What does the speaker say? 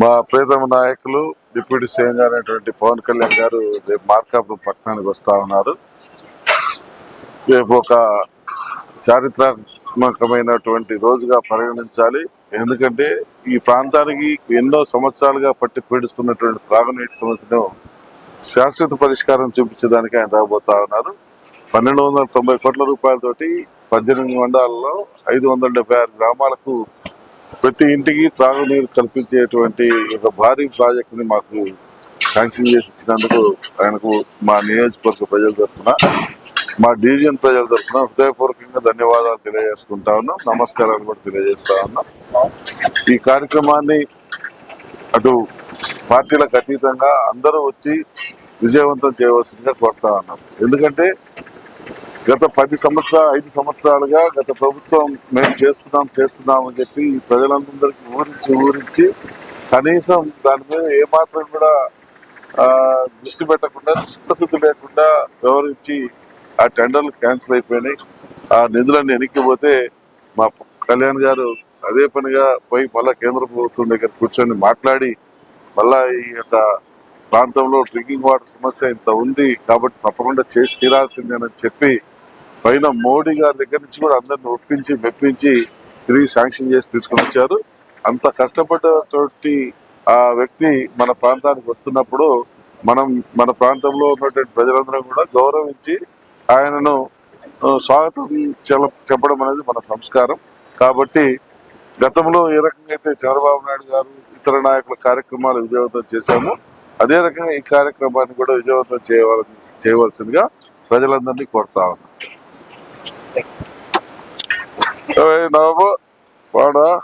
మా ప్రియతమ నాయకులు deputy CM గారు అనేటువంటి పవన్ కళ్యాణ్ గారు రేపు మార్కాపురం పట్టణానికి వస్తా ఉన్నారు. రేపు ఒక చారిత్రాత్మకమైనటువంటి రోజుగా పరిగణించాలి. ఎందుకంటే ఈ ప్రాంతానికి ఎన్నో సంవత్సరాలుగా పట్టి పీడిస్తున్నటువంటి త్రాగునీటి సమస్యను శాశ్వత పరిష్కారం చూపించడానికి ఆయన రాబోతా ఉన్నారు. పన్నెండు వందల తొంభై కోట్ల రూపాయలతోటి పద్దెనిమిది మండలాల్లో ఐదు వందల డెబ్బై ఆరు గ్రామాలకు ప్రతి ఇంటికి త్రాగునీరు కల్పించేటువంటి ఒక భారీ ప్రాజెక్టుని మాకు శాంక్షన్ చేసి ఇచ్చినందుకు ఆయనకు మా నియోజకవర్గ ప్రజల తరఫున మా డివిజన్ ప్రజల తరఫున హృదయపూర్వకంగా ధన్యవాదాలు తెలియజేసుకుంటా ఉన్నాం. నమస్కారాలు కూడా తెలియజేస్తా ఉన్నాం. ఈ కార్యక్రమాన్ని అటు పార్టీలకు అతీతంగా అందరూ వచ్చి విజయవంతం చేయవలసిందిగా కోరుతా ఉన్నాం. ఎందుకంటే గత పది సంవత్సరాలు ఐదు సంవత్సరాలుగా గత ప్రభుత్వం మేము చేస్తున్నాం చేస్తున్నాం అని చెప్పి ప్రజలందరికీ ఊరించి ఊరించి కనీసం దాని మీద ఏమాత్రం కూడా దృష్టి పెట్టకుండా చిత్తశుద్ధి లేకుండా వ్యవహరించి ఆ టెండర్లు క్యాన్సిల్ అయిపోయినాయి. ఆ నిధులన్నీ వెనక్కిపోతే మా కళ్యాణ్ గారు అదే పనిగా పోయి మళ్ళా కేంద్ర ప్రభుత్వం దగ్గర కూర్చొని మాట్లాడి మళ్ళా ఈ యొక్క ప్రాంతంలో డ్రింకింగ్ వాటర్ సమస్య ఇంత ఉంది కాబట్టి తప్పకుండా చేసి తీరాల్సిందేనని చెప్పి పైన మోడీ గారి దగ్గర నుంచి కూడా అందరిని ఒప్పించి మెప్పించి తిరిగి శాంక్షన్ చేసి తీసుకుని వచ్చారు అంత కష్టపడ్డటువంటి ఆ వ్యక్తి మన ప్రాంతానికి వస్తున్నప్పుడు మనం మన ప్రాంతంలో ఉన్నటువంటి ప్రజలందరం కూడా గౌరవించి ఆయనను స్వాగతం చెప్పడం అనేది మన సంస్కారం. కాబట్టి గతంలో ఏ రకంగా అయితే చంద్రబాబు నాయుడు గారు ఇతర నాయకుల కార్యక్రమాలు విజయవంతం చేశాము అదే రకంగా ఈ కార్యక్రమాన్ని కూడా విజయవంతం చేయవలసి చేయవలసిందిగా ప్రజలందరినీ కోరుతా ఉన్నాం. നവാബ് വാടാ.